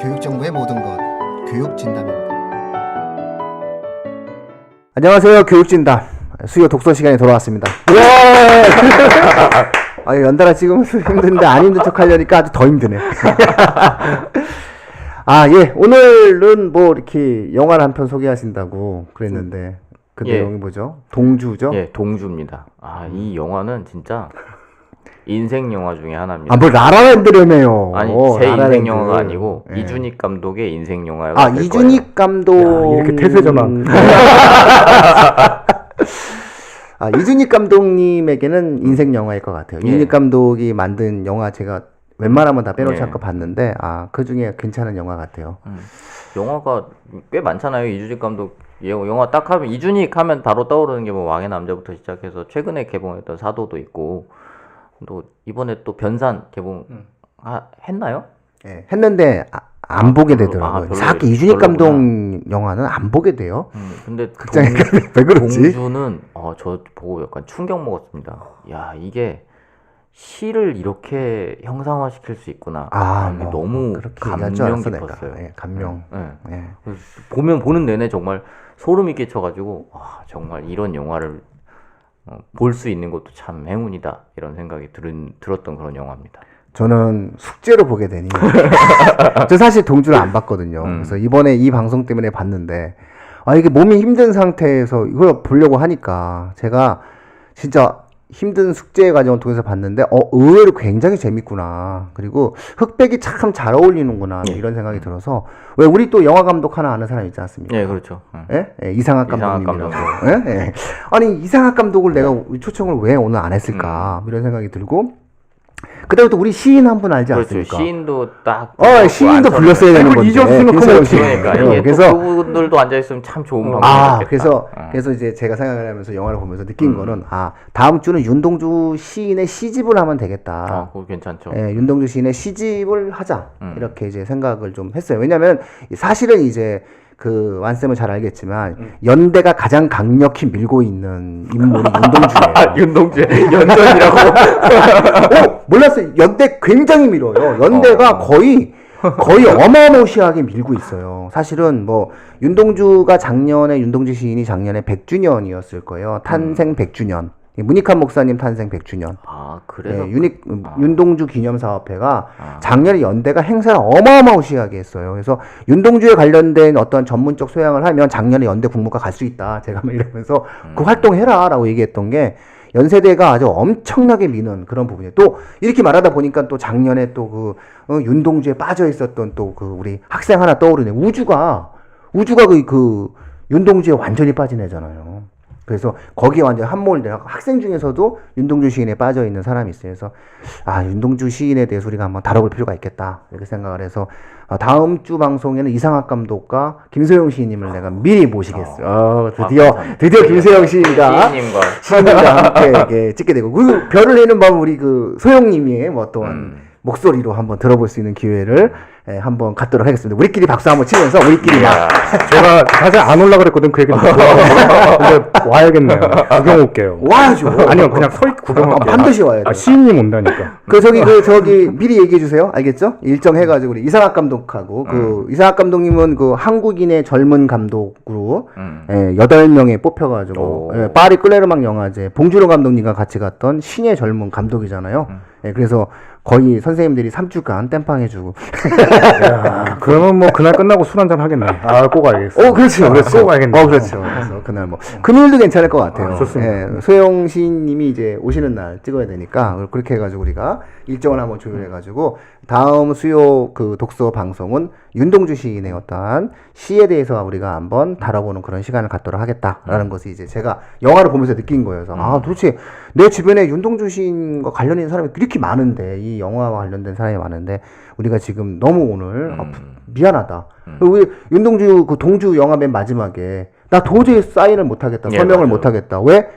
교육정보의 모든 것 교육진담입니다. 안녕하세요. 교육진담 수요 독서 시간에 돌아왔습니다. 아, 연달아 찍으면서 힘든데 안 힘든 척 하려니까 아주 더 힘드네. 아, 예. 오늘은 뭐 이렇게 영화를 한 편 소개하신다고 그랬는데 그 예. 내용이 뭐죠? 동주죠? 예, 동주입니다. 아, 이 영화는 진짜 인생 영화 중에 하나입니다. 아, 뭘 라라랜드라며요. 아니, 어, 제 라라랜드. 인생 영화가 아니고 예. 이준익 감독의 인생 영화가 아, 될 이준익 감독. 야, 이렇게 태세 전환. 아, 이준익 감독님에게는 인생 영화일 것 같아요. 예. 이준익 감독이 만든 영화 제가 웬만하면 다 빼놓지 예. 않고 봤는데, 아, 그 중에 괜찮은 영화 같아요. 음. 영화가 꽤 많잖아요. 이준익 감독 예, 영화 딱 하면 이준익 하면 바로 떠오르는 게 뭐 왕의 남자부터 시작해서 최근에 개봉했던 사도도 있고 또 이번에 또 변산 개봉 음. 아, 했나요? 예, 했는데, 아, 안 보게 별로- 되더라고요. 아, 별로- 이상하게 이준익. 감독 영화는 안 보게 돼요. 음, 근데 극장에 왜 그러지? 동주는 어, 저 보고 약간 충격 먹었습니다. 야 이게 시를 이렇게 형상화 시킬 수 있구나. 아, 뭐, 너무 줄 감명 깊었어요. 예, 감명. 예. 예. 그래서 보면 보는 내내 정말 소름이 끼쳐가지고 와, 정말 이런 영화를 어, 볼 수 있는 것도 참 행운이다 이런 생각이 들은, 들었던 그런 영화입니다. 저는 숙제로 보게 되니 저 사실 동주를 안 봤거든요. 음. 그래서 이번에 이 방송 때문에 봤는데 아 이게 몸이 힘든 상태에서 이걸 보려고 하니까 제가 진짜 힘든 숙제 과정을 통해서 봤는데 어 의외로 굉장히 재밌구나. 그리고 흑백이 참 잘 어울리는구나 예. 이런 생각이 들어서 왜 우리 또 영화 감독 하나 아는 사람 있지 않습니까? 예, 그렇죠. 음. 예? 예, 이상학 이상학 감독님이라고. 예? 예. 아니 이상학 감독을 내가 초청을 왜 오늘 안 했을까 이런 생각이 들고 그다음에 또 우리 시인 한 분 알지 음. 그렇죠. 않습니까? 시인도 딱 어 시인도 불렀어야 되는 건데. 어떡해. 씨. 그러니까 어, 이게 그래서 또 그분들도 앉아 있으면 참 좋은 방법이겠다. 아 그래서 어. 그래서 이제 제가 생각을 하면서 영화를 보면서 느낀 음. 거는 아 다음 주는 윤동주 시인의 시집을 하면 되겠다. 아, 그거 괜찮죠. 예, 윤동주 시인의 시집을 하자 음. 이렇게 이제 생각을 좀 했어요. 왜냐하면 사실은 이제 그 완쌤은 잘 알겠지만 음. 연대가 가장 강력히 밀고 있는 인물이 윤동주예요. 윤동주의 연전이라고. 어, 몰랐어요. 연대 굉장히 밀어요. 연대가 어. 거의 거의 어마무시하게 밀고 있어요. 사실은 뭐 윤동주가 작년에 윤동주 시인이 작년에 100주년이었을 거예요. 탄생 100주년. 문익환 목사님 탄생 100주년. 아, 그래서 예, 유닉 아. 윤동주 기념 사업회가 아. 작년에 연대가 행사를 어마어마시하게 했어요. 그래서 윤동주에 관련된 어떤 전문적 소양을 하면 작년에 연대 국무과 갈 수 있다. 제가 막 이러면서 음. 그 활동해라 라고 얘기했던 게 연세대가 아주 엄청나게 미는 그런 부분이에요. 또 이렇게 말하다 보니까 또 작년에 또그 윤동주에 빠져 있었던 또 그 우리 학생 하나 떠오르네. 우주가 우주가 그, 그 윤동주에 완전히 빠진 애잖아요. 그래서 거기에 완전 함몰돼 학생 중에서도 윤동주 시인에 빠져 있는 사람이 있어요. 그래서 아 윤동주 시인에 대해서 우리가 한번 다뤄볼 필요가 있겠다 이렇게 생각을 해서 어, 다음 주 방송에는 이상학 감독과 김소영 시인님을 내가 미리 모시겠어요. 어, 드디어 아. 드디어 김소영 시인과 시인님과 함께 이렇게 찍게 되고 그 별을 내는 밤 우리 그 소영님의 뭐 또한 음. 목소리로 한번 들어볼 수 있는 기회를 예, 한번 갖도록 하겠습니다. 우리끼리 박수 한번 치면서 우리끼리 막. 제가 사실 안 올라 그랬거든 그 얘기 듣고 근데 와야겠네요 구경 올게요 와야죠. 아니요 그냥 서 있고 아, 구경할게요 반드시 와야 돼. 아 시인님 온다니까 그 저기 그 저기 미리 얘기해 주세요. 알겠죠? 일정 해가지고 우리 이상학 감독하고 그 이상학 감독님은 그 한국인의 젊은 감독으로 음. 예, 여덟 명에 뽑혀가지고 오. 예, 파리 클레르망 영화제 봉준호 감독님과 같이 갔던 신의 젊은 감독이잖아요. 음. 예, 그래서 거의 선생님들이 3주간 땜빵 해주고. 야, 그러면 뭐 그날 끝나고 술 한잔 하겠네 아 꼭 알겠어 어, 그렇죠, 그렇죠. 꼭 알겠네 어, 그렇죠. 그래서 그날 뭐 금요일도 괜찮을 것 같아요. 아, 좋습니다. 예, 소영 시인님이 이제 오시는 날 찍어야 되니까 그렇게 해가지고 우리가 일정을 한번 조율해가지고 다음 수요 그 독서 방송은 윤동주 시인의 어떠한 시에 대해서 우리가 한번 다뤄보는 그런 시간을 갖도록 하겠다라는 것을 이제 제가 영화를 보면서 느낀 거예요. 그래서 아 도대체 내 주변에 윤동주 시인과 관련 있는 사람이 그렇게 많은데 이 영화와 관련된 사람이 많은데 우리가 지금 너무 오늘 아, 부- 미안하다. 우리 윤동주 그 동주 영화 맨 마지막에 나 도저히 사인을 못하겠다, 예, 서명을 맞아요. 못하겠다. 왜?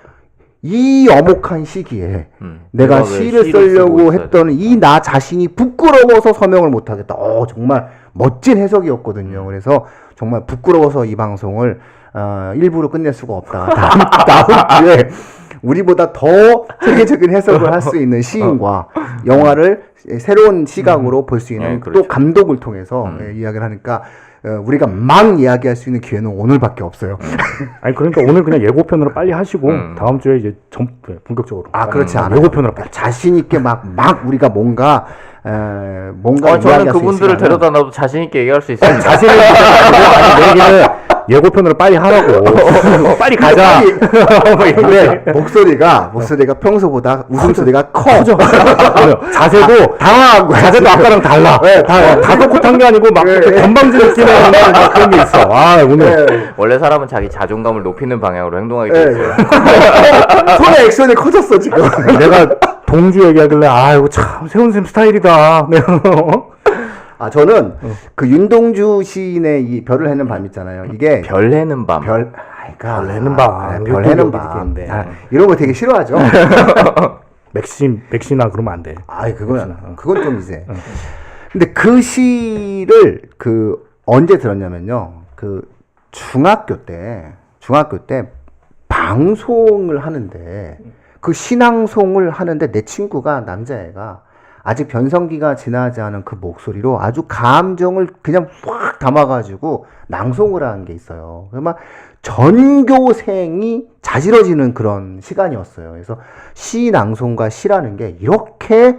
이 엄혹한 시기에 음. 내가 왜 시를 쓰려고 했던 이 나 자신이 부끄러워서 서명을 못하겠다. 어, 정말 멋진 해석이었거든요. 그래서 정말 부끄러워서 이 방송을 어, 일부러 끝낼 수가 없다. 다음, 다음 주에 우리보다 더 세계적인 해석을 할 수 있는 시인과 영화를 새로운 시각으로 볼 수 있는 네, 또 그렇죠. 감독을 통해서 음. 예, 이야기를 하니까 어, 우리가 막 이야기할 수 있는 기회는 오늘밖에 없어요. 아니 그러니까 오늘 그냥 예고편으로 빨리 하시고 음. 다음 주에 이제 전 네, 본격적으로. 아 그렇지 음, 않아요. 예고편으로 빨리. 자신 있게 막막 우리가 뭔가 에, 뭔가 어, 저는 이야기할 수 그분들을 데려다 놔도 자신 있게 얘기할 수 있어요. 아니 내 얘기는 예고편으로 빨리 하라고. 빨리 가자. 뭐 이런 근데 목소리가 목소리가 평소보다 웃음소리가 커. 거. 자세도 거야. 자세도 아까랑 달라. 네, 다 곳한 게 아니고 막 네. 이렇게 건방진 느낌의 뭔가 그런 게 있어. 아 오늘 네. 원래 사람은 자기 자존감을 높이는 방향으로 행동하게 네. 돼 있어요. 손의 액션이 커졌어 지금. 내가 동주 얘기하길래 아 이거 참 세훈 쌤 스타일이다. 네. 아 저는 그 윤동주 시인의 이 별을 해는 밤 있잖아요. 이게 별 해는 밤. 별 아이가 별 해는 밤. 네, 이거 별또 해는 밤. 아, 이런 거 되게 싫어하죠. 맥심 맥시나 그러면 안 돼. 아이 그건 그건 좀 이제. 근데 그 시를 그 언제 들었냐면요. 그 중학교 때 중학교 때 방송을 하는데 그 신앙송을 하는데 내 친구가 남자애가 아직 변성기가 지나지 않은 그 목소리로 아주 감정을 그냥 확 담아가지고 낭송을 한 게 있어요. 그막 전교생이 자지러지는 그런 시간이었어요. 그래서 시 낭송과 시라는 게 이렇게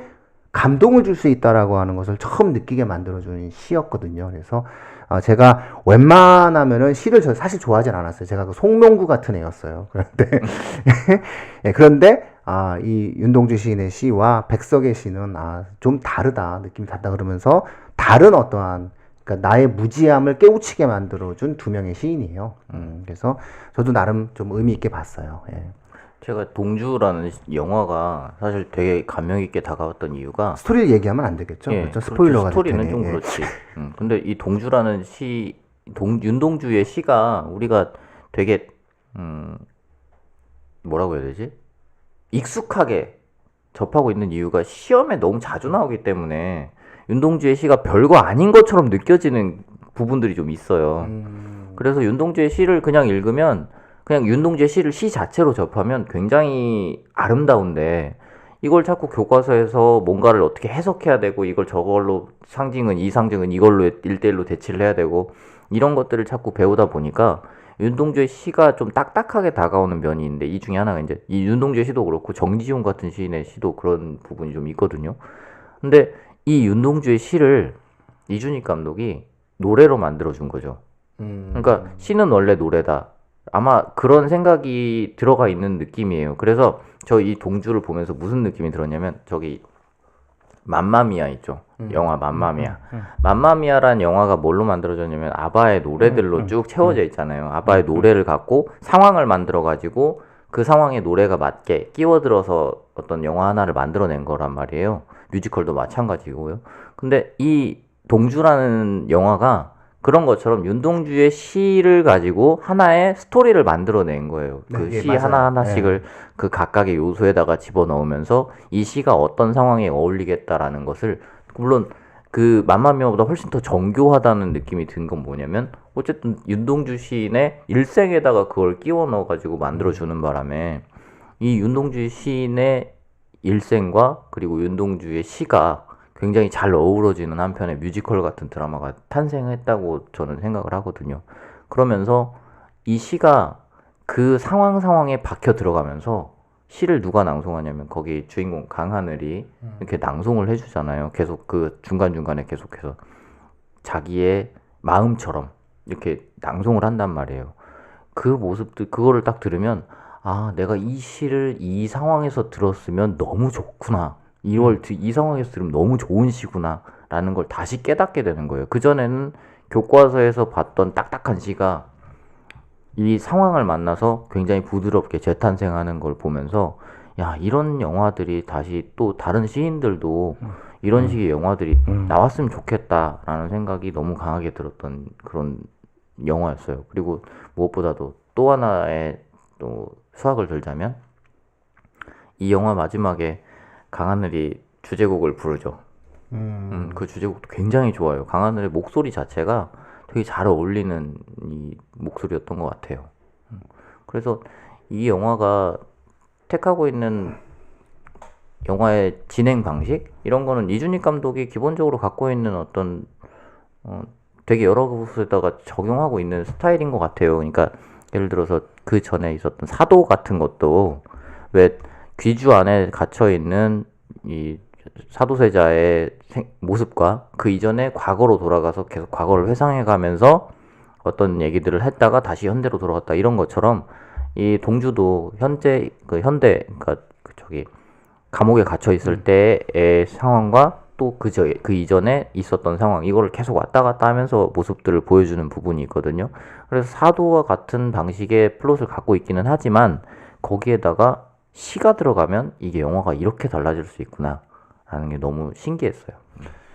감동을 줄 수 있다라고 하는 것을 처음 느끼게 만들어주는 시였거든요. 그래서 어, 제가 웬만하면은 시를 저 사실 좋아하진 않았어요. 제가 그 송명구 같은 애였어요. 그런데 예, 그런데 아, 이 윤동주 시인의 시와 백석의 시는 아, 좀 다르다 느낌이 다르다 그러면서 다른 어떠한 그러니까 나의 무지함을 깨우치게 만들어준 두 명의 시인이에요. 음, 그래서 저도 나름 좀 의미 있게 봤어요. 예. 제가 동주라는 영화가 사실 되게 감명 있게 다가왔던 이유가 스토리를 얘기하면 안 되겠죠. 예, 그렇죠? 그렇죠. 스포일러가 될 스토리는. 좀 예. 그렇지. 음, 근데 이 동주라는 시, 동, 윤동주의 시가 우리가 되게 음, 뭐라고 해야 되지? 익숙하게 접하고 있는 이유가 시험에 너무 자주 나오기 때문에 윤동주의 시가 별거 아닌 것처럼 느껴지는 부분들이 좀 있어요. 음, 그래서 윤동주의 시를 그냥 읽으면 그냥 윤동주의 시를 시 자체로 접하면 굉장히 아름다운데 이걸 자꾸 교과서에서 뭔가를 어떻게 해석해야 되고 이걸 저걸로 상징은 이 상징은 이걸로 일대일로 대치를 해야 되고 이런 것들을 자꾸 배우다 보니까 윤동주의 시가 좀 딱딱하게 다가오는 면이 있는데 이 중에 하나가 이제 이 윤동주의 시도 그렇고 정지용 같은 시인의 시도 그런 부분이 좀 있거든요. 근데 이 윤동주의 시를 이준익 감독이 노래로 만들어 준 거죠. 음. 그러니까 시는 원래 노래다. 아마 그런 생각이 들어가 있는 느낌이에요. 그래서 저 이 동주를 보면서 무슨 느낌이 들었냐면 저기 맘마미아 있죠. 영화 맘마미아. 맘마미아란 영화가 뭘로 만들어졌냐면 아바의 노래들로 쭉 채워져 있잖아요. 아바의 노래를 갖고 상황을 만들어 가지고 그 상황에 노래가 맞게 끼워들어서 어떤 영화 하나를 만들어낸 거란 말이에요. 뮤지컬도 마찬가지고요. 근데 이 동주라는 영화가 그런 것처럼 윤동주의 시를 가지고 하나의 스토리를 만들어낸 거예요. 네, 그 예, 시 맞아요. 하나 하나씩을 그 각각의 요소에다가 집어넣으면서 이 시가 어떤 상황에 어울리겠다라는 것을 물론 그 맘마미아보다 훨씬 더 정교하다는 느낌이 든 건 뭐냐면 어쨌든 윤동주 시인의 일생에다가 그걸 끼워 넣어 가지고 만들어 주는 바람에 이 윤동주 시인의 일생과 그리고 윤동주의 시가 굉장히 잘 어우러지는 한편의 뮤지컬 같은 드라마가 탄생했다고 저는 생각을 하거든요. 그러면서 이 시가 그 상황 상황에 박혀 들어가면서 시를 누가 낭송하냐면 거기 주인공 강하늘이 이렇게 낭송을 해주잖아요. 계속 그 중간 중간에 계속해서 자기의 마음처럼 이렇게 낭송을 한단 말이에요. 그 모습들 그거를 딱 들으면 아 내가 이 시를 이 상황에서 들었으면 너무 좋구나. 이걸 드- 이 상황에서 들으면 너무 좋은 시구나 라는 걸 다시 깨닫게 되는 거예요. 그 전에는 교과서에서 봤던 딱딱한 시가 이 상황을 만나서 굉장히 부드럽게 재탄생하는 걸 보면서 야 이런 영화들이 다시 또 다른 시인들도 이런 식의 영화들이 음. 나왔으면 좋겠다라는 생각이 너무 강하게 들었던 그런 영화였어요. 그리고 무엇보다도 또 하나의 또 수학을 들자면 이 영화 마지막에 강하늘이 주제곡을 부르죠. 음. 음, 그 주제곡도 굉장히 좋아요. 강하늘의 목소리 자체가 되게 잘 어울리는 이 목소리였던 것 같아요. 음, 그래서 이 영화가 택하고 있는 영화의 진행 방식 이런 거는 이준익 감독이 기본적으로 갖고 있는 어떤 어, 되게 여러 곳에다가 적용하고 있는 스타일인 것 같아요. 그러니까 예를 들어서 그 전에 있었던 사도 같은 것도 왜 귀주 안에 갇혀 있는 이 사도세자의 생- 모습과 그 이전에 과거로 돌아가서 계속 과거를 회상해 가면서 어떤 얘기들을 했다가 다시 현대로 돌아갔다 이런 것처럼 이 동주도 현재 그 현대 그러니까 그 저기 감옥에 갇혀 있을 때의 상황과 또그저그 이전에 있었던 상황 이거를 계속 왔다 갔다 하면서 모습들을 보여주는 부분이 있거든요. 그래서 사도와 같은 방식의 플롯을 갖고 있기는 하지만 거기에다가 시가 들어가면 이게 영화가 이렇게 달라질 수 있구나 라는 게 너무 신기했어요.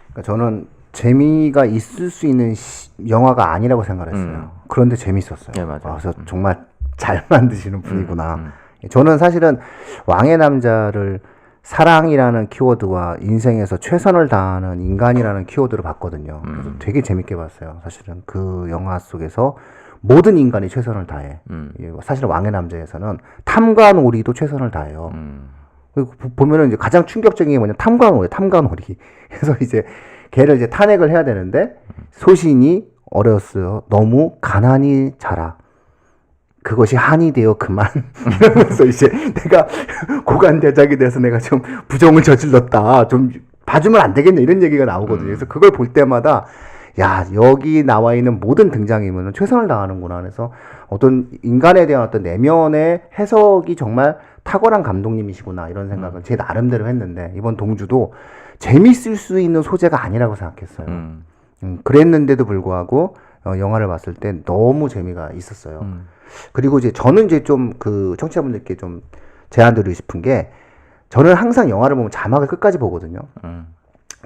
그러니까 저는 재미가 있을 수 있는 시- 영화가 아니라고 생각했어요. 음. 그런데 재밌었어요. 네, 맞아요. 아, 그래서 정말 잘 만드시는 분이구나. 음. 저는 사실은 왕의 남자를 사랑이라는 키워드와 인생에서 최선을 다하는 인간이라는 키워드를 봤거든요. 그래서 음. 되게 재밌게 봤어요. 사실은 그 영화 속에서 모든 인간이 최선을 다해. 음. 예, 사실 왕의 남자에서는 탐관오리도 최선을 다해요. 음. 보- 보면은 이제 가장 충격적인 게 뭐냐 탐관오리, 탐관오리. 그래서 이제 걔를 이제 탄핵을 해야 되는데 소신이 어렸어요. 너무 가난이 자라. 그것이 한이 되어 그만 이러면서 이제 내가 고관 대작이 돼서 내가 좀 부정을 저질렀다 좀 봐주면 안 되겠냐 이런 얘기가 나오거든요 그래서 그걸 볼 때마다 야 여기 나와 있는 모든 등장인물은 최선을 다하는구나 그래서 어떤 인간에 대한 어떤 내면의 해석이 정말 탁월한 감독님이시구나 이런 생각을 제 나름대로 했는데 이번 동주도 재밌을 수 있는 소재가 아니라고 생각했어요 음. 음, 그랬는데도 불구하고 어, 영화를 봤을 때 너무 재미가 있었어요. 음. 그리고 이제 저는 이제 좀 그 청취자분들께 좀 제안 드리고 싶은 게 저는 항상 영화를 보면 자막을 끝까지 보거든요. 음.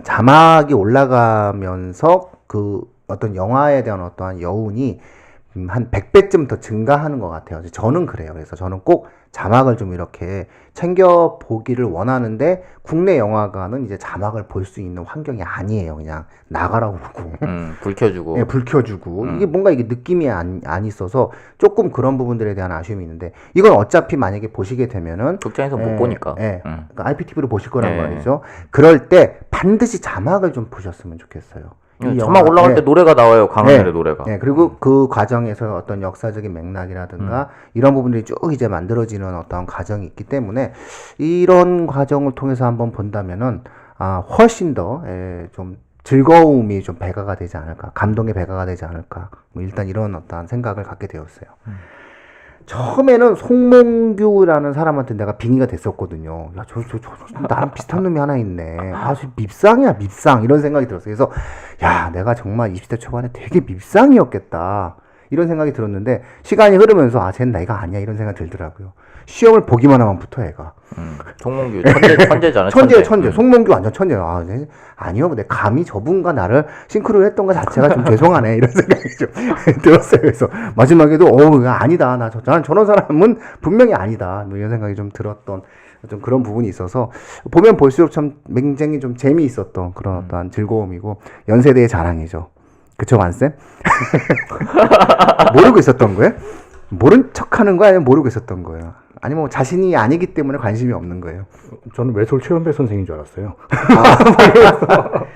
자막이 올라가면서 그 어떤 영화에 대한 어떠한 여운이 음, 한 100배쯤 더 증가하는 것 같아요. 저는 그래요. 그래서 저는 꼭 자막을 좀 이렇게 챙겨 보기를 원하는데 국내 영화관은 이제 자막을 볼 수 있는 환경이 아니에요. 그냥 나가라고 보고. 음. 불 켜주고 예, 불 켜주고 음. 이게 뭔가 이게 느낌이 안, 안 있어서 조금 그런 부분들에 대한 아쉬움이 있는데 이건 어차피 만약에 보시게 되면은 극장에서 예, 못 보니까. 예, 음. 그러니까 IPTV로 보실 거란 예. 말이죠. 그럴 때 반드시 자막을 좀 보셨으면 좋겠어요. 이 자막 영화- 올라갈 예. 때 노래가 나와요. 강하늘의 네. 노래가. 네, 그리고 그 과정에서 어떤 역사적인 맥락이라든가 이런 부분들이 쭉 이제 만들어지는 어떤 과정이 있기 때문에 이런 과정을 통해서 한번 본다면은 아, 훨씬 더, 예, 좀 즐거움이 좀 배가가 되지 않을까, 감동의 배가가 되지 않을까, 뭐 일단 이런 어떤 생각을 갖게 되었어요. 처음에는 송몽규라는 사람한테 내가 빙의가 됐었거든요. 야, 저, 저, 저, 저 나랑 비슷한 놈이 하나 있네. 아, 저 밉상이야, 밉상. 이런 생각이 들었어요. 그래서, 야, 내가 정말 20대 초반에 되게 밉상이었겠다. 이런 생각이 들었는데, 시간이 흐르면서, 아, 쟤는 내가 아니야. 이런 생각이 들더라고요. 시험을 보기만 하면 붙어, 애가. 음. 송몽규 천재 천재잖아. 천재, 천재. 음. 송몽규 완전 천재야. 아, 네. 아니요. 내 감히 저분과 나를 싱크로를 했던 것 자체가 좀 죄송하네. 이런 생각이 좀 들었어요. 그래서 마지막에도, 어우, 아니다. 나 저, 나는 저런 사람은 분명히 아니다. 뭐 이런 생각이 좀 들었던 좀 그런 부분이 있어서 보면 볼수록 참 굉장히 좀 재미있었던 그런 어떠한 즐거움이고 연세대의 자랑이죠. 그쵸, 완쌤? 모르고 있었던 거예요? 모른 척 하는 거야? 아니면 모르고 있었던 거예요? 아니면 뭐 자신이 아니기 때문에 관심이 없는 거예요? 저는 외솔 최연배 선생인 줄 알았어요.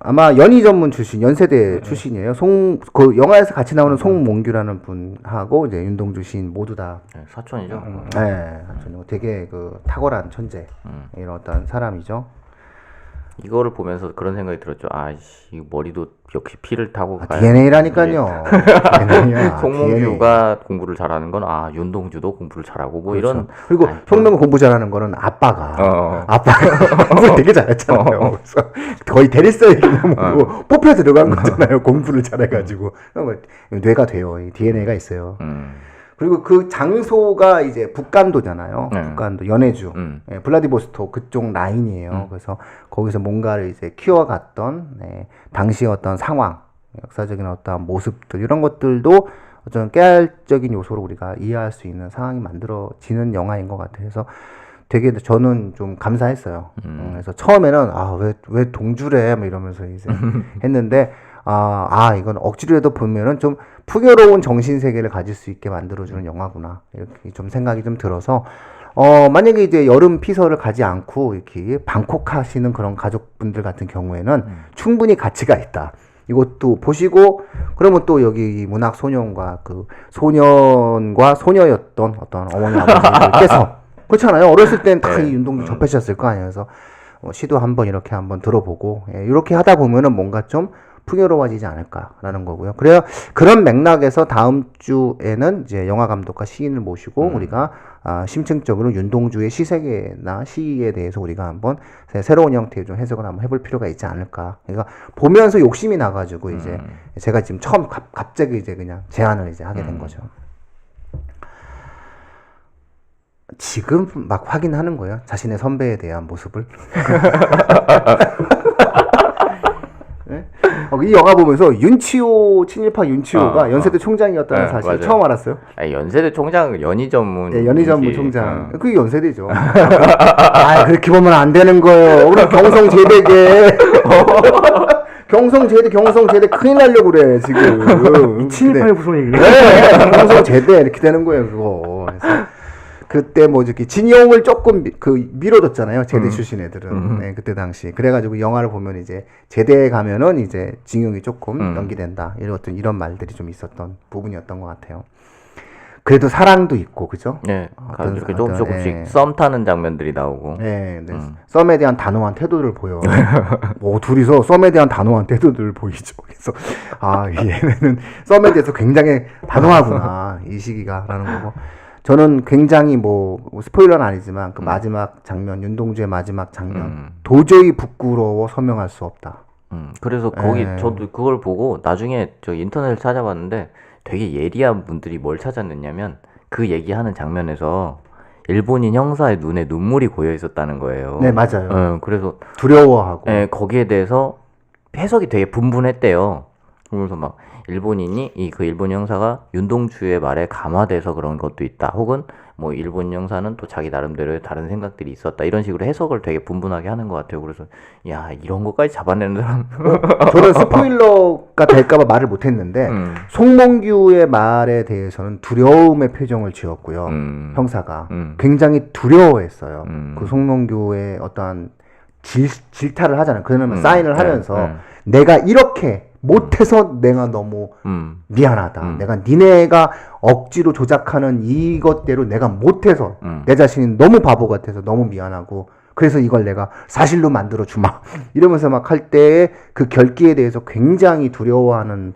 아 마 연희 전문 출신, 연세대 출신이에요. 송, 그 영화에서 같이 나오는 송몽규라는 분하고 이제 윤동주 시인 모두 다, 네, 사촌이죠. 네, 저는 되게 그 탁월한 천재, 음. 이런 어떤 사람이죠. 이거를 보면서 그런 생각이 들었죠. 아이씨, 이 머리도 역시 피를 타고 아, 가야 DNA라니까요. 송몽규가 공부를 잘하는 건 아 윤동주도 공부를 잘하고 뭐 이런 그리고 아이, 송명은 공부 잘하는 거는 아빠가 어. 아빠가 공부를 되게 잘했잖아요. 그래서 거의 대리사의 개념으로 뽑혀 들어간 거잖아요. 공부를 잘해가지고 뭐 뇌가 돼요. 이 DNA가 있어요. 음, 그리고 그 장소가 이제 북간도잖아요. 네. 북간도 연해주, 음. 예, 블라디보스토크 그쪽 라인이에요. 그래서 거기서 뭔가를 이제 키워갔던 네, 당시 어떤 상황, 역사적인 어떤 모습들 이런 것들도 어떤 깨알적인 요소로 우리가 이해할 수 있는 상황이 만들어지는 영화인 것 같아요. 그래서 되게 저는 좀 감사했어요. 음, 그래서 처음에는 아왜왜 동주래 뭐 이러면서 이제 했는데 아, 아 이건 억지로라도 보면은 좀 풍요로운 정신 세계를 가질 수 있게 만들어주는 영화구나 이렇게 좀 생각이 좀 들어서 어, 만약에 이제 여름 피서를 가지 않고 이렇게 방콕 하시는 그런 가족분들 같은 경우에는 충분히 가치가 있다. 이것도 보시고 그러면 또 여기 문학 소년과 그 소년과 소녀였던 어떤 어머니 아버지께서 그렇잖아요. 어렸을 땐다 네. 이 윤동주 접하셨을 거 아니에요. 그래서 어, 시도 한번 이렇게 한번 들어보고 예, 이렇게 하다 보면은 뭔가 좀 풍요로워지지 않을까라는 거고요. 그래요. 그런 맥락에서 다음 주에는 이제 영화 감독과 시인을 모시고 우리가 아, 심층적으로 윤동주의 시세계나 시에 대해서 우리가 한번 새- 새로운 형태의 좀 해석을 한번 해볼 필요가 있지 않을까. 그러니까 보면서 욕심이 나가지고 이제 제가 지금 처음 갑, 갑자기 이제 그냥 제안을 이제 하게 된 거죠. 지금 막 확인하는 거예요. 자신의 선배에 대한 모습을. 네? 어, 이 영화 보면서 윤치호 친일파 윤치호가 어, 연세대 총장이었다는 네, 사실 맞아요. 처음 알았어요. 아니, 연세대 총장은 연희 전문. 예, 연희전무 이지. 총장. 어. 그게 연세대죠. 아, 그렇게 보면 안 되는 거예요. 우리 경성 제대게. 경성 제대, 경성 제대 큰일 나려고 그래, 지금. 친일파의 얘기? 네, 경성 제대 이렇게 되는 거예요, 그거. 그래서 그때 뭐 이렇게 진용을 조금 미, 그 밀어뒀잖아요, 제대 출신 애들은. 네, 그때 당시. 그래가지고 영화를 보면 이제 제대에 가면은 이제 징용이 조금 음. 연기된다. 이런 어떤 이런 말들이 좀 있었던 부분이었던 것 같아요. 그래도 사랑도 있고, 그죠? 네, 어떤- 이렇게 조금 어떤, 조금씩 예. 썸 타는 장면들이 나오고. 네, 네. 음. 썸에 대한 단호한 태도를 보여. 뭐 둘이서 썸에 대한 단호한 태도를 보이죠. 그래서 아 얘네는 썸에 대해서 굉장히 단호하구나 이 시기가라는 거고. 저는 굉장히 뭐 스포일러는 아니지만 그 마지막 장면 윤동주의 마지막 장면 음. 도저히 부끄러워 서명할 수 없다. 음, 그래서 거기 예. 저도 그걸 보고 나중에 저 인터넷을 찾아봤는데 되게 예리한 분들이 뭘 찾았느냐면 그 얘기하는 장면에서 일본인 형사의 눈에 눈물이 고여 있었다는 거예요. 네 맞아요. 어, 그래서 두려워하고. 예, 거기에 대해서 해석이 되게 분분했대요. 그러면서 막 일본인이 이 그 일본 형사가 윤동주의 말에 감화돼서 그런 것도 있다. 혹은 뭐 일본 형사는 또 자기 나름대로의 다른 생각들이 있었다. 이런 식으로 해석을 되게 분분하게 하는 것 같아요. 그래서 야 이런 것까지 잡아내는 사람. 저는 스포일러가 될까봐 말을 못했는데 음. 송몽규의 말에 대해서는 두려움의 표정을 지었고요. 음. 형사가 음. 굉장히 두려워했어요. 음. 그 송몽규의 어떠한 질, 질타를 하잖아요. 그러면 음. 사인을 네, 하면서 네. 내가 이렇게 못해서 내가 너무 음. 미안하다. 음. 내가 니네가 억지로 조작하는 이것대로 내가 못해서 음. 내 자신이 너무 바보 같아서 너무 미안하고 그래서 이걸 내가 사실로 만들어 주마 이러면서 막 할 때의 그 결기에 대해서 굉장히 두려워하는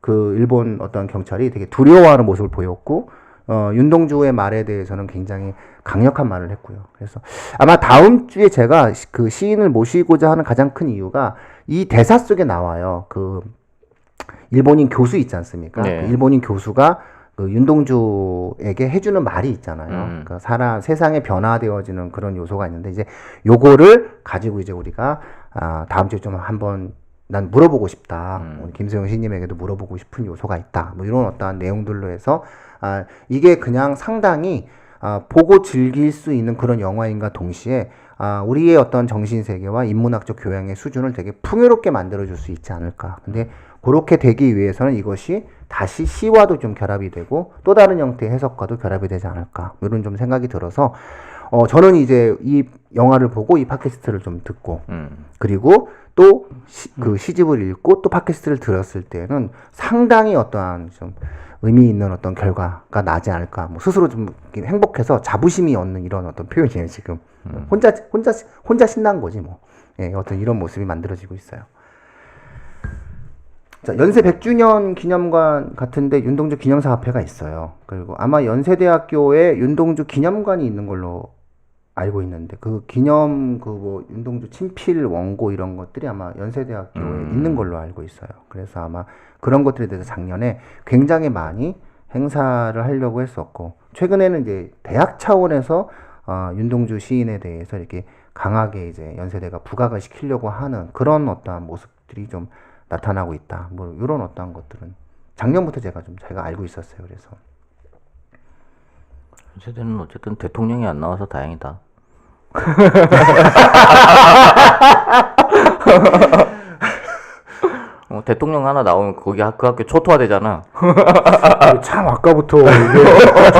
그 일본 어떤 경찰이 되게 두려워하는 모습을 보였고 어, 윤동주의 말에 대해서는 굉장히 강력한 말을 했고요. 그래서 아마 다음 주에 제가 시- 그 시인을 모시고자 하는 가장 큰 이유가 이 대사 속에 나와요. 그 일본인 교수 있지 않습니까? 네. 그 일본인 교수가 그 윤동주에게 해주는 말이 있잖아요. 음. 그러니까 사람 세상에 변화되어지는 그런 요소가 있는데 이제 요거를 가지고 이제 우리가 아, 다음 주에 좀 한번 난 물어보고 싶다. 음. 김세용 시님에게도 물어보고 싶은 요소가 있다. 뭐 이런 어떠한 내용들로 해서 아, 이게 그냥 상당히 아, 보고 즐길 수 있는 그런 영화인가 동시에 아, 우리의 어떤 정신 세계와 인문학적 교양의 수준을 되게 풍요롭게 만들어 줄 수 있지 않을까. 근데 그렇게 되기 위해서는 이것이 다시 시와도 좀 결합이 되고 또 다른 형태의 해석과도 결합이 되지 않을까. 이런 좀 생각이 들어서 어, 저는 이제 이 영화를 보고 이 팟캐스트를 좀 듣고 음. 그리고 또 그 시집을 읽고 또 팟캐스트를 들었을 때는 상당히 어떠한 좀 의미 있는 어떤 결과가 나지 않을까. 뭐 스스로 좀 행복해서 자부심이 얻는 이런 어떤 표현이에요 지금. 혼자 혼자 혼자 신난 거지 뭐. 예, 어떤 이런 모습이 만들어지고 있어요. 자, 연세 100주년 기념관 같은데 윤동주 기념사업회가 있어요. 그리고 아마 연세대학교에 윤동주 기념관이 있는 걸로 알고 있는데 그 기념 그 뭐 윤동주 친필 원고 이런 것들이 아마 연세대학교에 음. 있는 걸로 알고 있어요. 그래서 아마 그런 것들에 대해서 작년에 굉장히 많이 행사를 하려고 했었고 최근에는 이제 대학 차원에서 어, 윤동주 시인에 대해서 이렇게 강하게 이제 연세대가 부각을 시키려고 하는 그런 어떠한 모습들이 좀 나타나고 있다. 뭐 이런 어떠한 것들은 작년부터 제가 좀 제가 알고 있었어요. 그래서 세대는 어쨌든 대통령이 안 나와서 다행이다. 어, 대통령 하나 나오면 거기 학- 그 학교 초토화되잖아. 참 아까부터 이게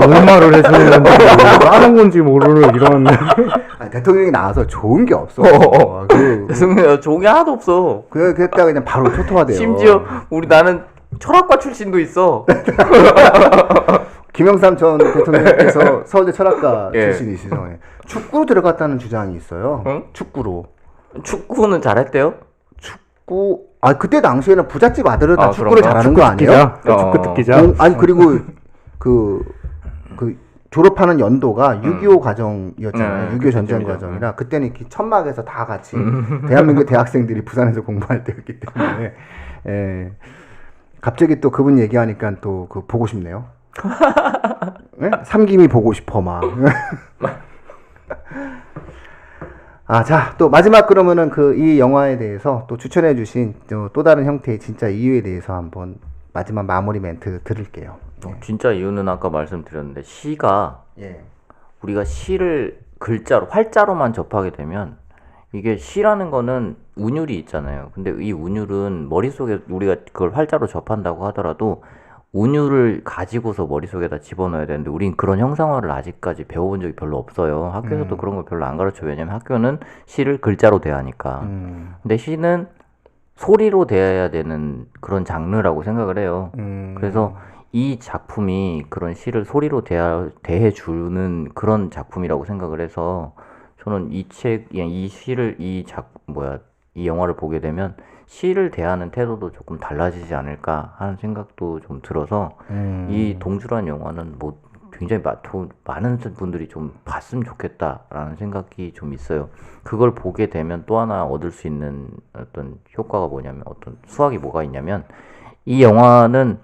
좋은 말을 해주는 건지 하는 건지 모르는 이런 대통령이 나와서 좋은 게 없어. 어, 그, 승우야 좋은 게 하나도 없어. 그, 그랬다가 그냥 바로 초토화돼요. 심지어 우리 나는 철학과 출신도 있어. 김영삼 전 대통령께서 서울대 철학과 예. 출신이시죠. 예. 축구로 들어갔다는 주장이 있어요. 응? 축구로. 축구는 잘했대요. 축구, 아, 그때 당시에는 부잣집 아들은 다 아, 축구를 그런가? 잘하는 거 아니에요? 기자, 어. 축구 특기자. 공- 아니, 그리고 그, 그, 졸업하는 연도가 6.25 과정이었잖아요. 네, 6.25 전쟁. 과정이라 그때는 이렇게 천막에서 다 같이 대한민국 대학생들이 부산에서 공부할 때였기 때문에 예. 갑자기 또 그분 얘기하니까 또 그 보고 싶네요. 네? 삼김이 보고 싶어 막. 아, 자, 또 마지막 그러면은 그 이 영화에 대해서 또 추천해 주신 또, 또 다른 형태의 진짜 이유에 대해서 한번 마지막 마무리 멘트 드릴게요. 어, 진짜 이유는 아까 말씀드렸는데 시가 예. 우리가 시를 글자로 활자로만 접하게 되면 이게 시라는 거는 운율이 있잖아요. 근데 이 운율은 머릿속에 우리가 그걸 활자로 접한다고 하더라도 운율을 가지고서 머릿속에다 집어넣어야 되는데 우린 그런 형상화를 아직까지 배워본 적이 별로 없어요. 학교에서도 그런 걸 별로 안 가르쳐요. 왜냐면 학교는 시를 글자로 대하니까. 음. 근데 시는 소리로 대해야 되는 그런 장르라고 생각을 해요. 음. 그래서 이 작품이 그런 시를 소리로 대하, 대해주는 그런 작품이라고 생각을 해서 저는 이 책, 이 시를, 이 작, 뭐야, 이 영화를 보게 되면 시를 대하는 태도도 조금 달라지지 않을까 하는 생각도 좀 들어서 음. 이 동주란 영화는 뭐 굉장히 마, 도, 많은 분들이 좀 봤으면 좋겠다라는 생각이 좀 있어요. 그걸 보게 되면 또 하나 얻을 수 있는 어떤 효과가 뭐냐면 어떤 수학이 뭐가 있냐면 이 영화는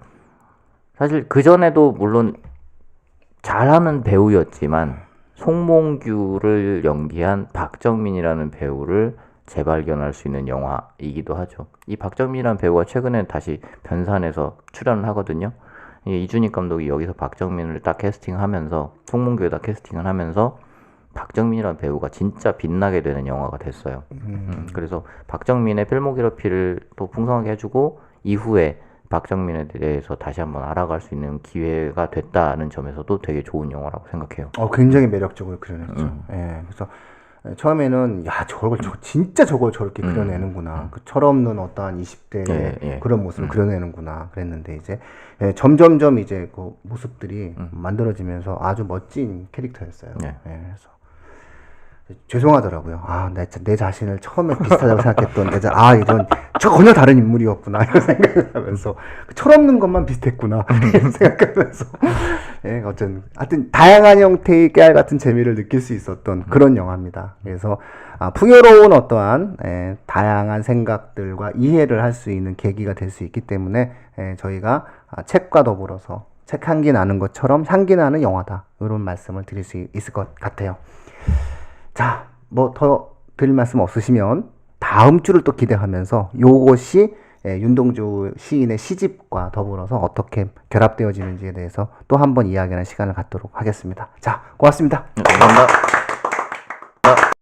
사실 그 전에도 물론 잘하는 배우였지만 송몽규를 연기한 박정민이라는 배우를 재발견할 수 있는 영화이기도 하죠. 이 박정민이라는 배우가 최근에 다시 변산해서 출연을 하거든요. 이 이준익 감독이 여기서 박정민을 딱 캐스팅하면서 송몽규에다 캐스팅을 하면서 박정민이라는 배우가 진짜 빛나게 되는 영화가 됐어요. 음, 그래서 박정민의 필모그래피를 또 풍성하게 해주고 이후에 박정민에 대해서 다시 한번 알아갈 수 있는 기회가 됐다는 점에서도 되게 좋은 영화라고 생각해요. 어, 굉장히 매력적으로 그려냈죠. 음. 예. 그래서 처음에는 야 저걸 저, 진짜 저걸 저렇게 음. 그려내는구나. 그 철없는 어떠한 20대의 예, 예. 그런 모습을 음. 그려내는구나. 그랬는데 이제 예, 점점점 이제 그 모습들이 음. 만들어지면서 아주 멋진 캐릭터였어요. 네. 예, 그래서 죄송하더라고요. 아, 내, 자- 내 자신을 처음에 비슷하다고 생각했던 내 자, 아, 이런 전혀 다른 인물이었구나 이런 생각을 하면서 철없는 것만 비슷했구나 이런 생각하면서 예, 어쨌든 하여튼 다양한 형태의 깨알 같은 재미를 느낄 수 있었던 그런 영화입니다. 그래서 아, 풍요로운 어떠한 예, 다양한 생각들과 이해를 할 수 있는 계기가 될 수 있기 때문에 예, 저희가 아, 책과 더불어서 책 향기 나는 것처럼 향기 나는 영화다 이런 말씀을 드릴 수 있을 것 같아요. 자, 뭐 더 드릴 말씀 없으시면 다음 주를 또 기대하면서 요것이 예, 윤동주 시인의 시집과 더불어서 어떻게 결합되어지는지에 대해서 또 한번 이야기하는 시간을 갖도록 하겠습니다. 자, 고맙습니다. 네, 감사합니다.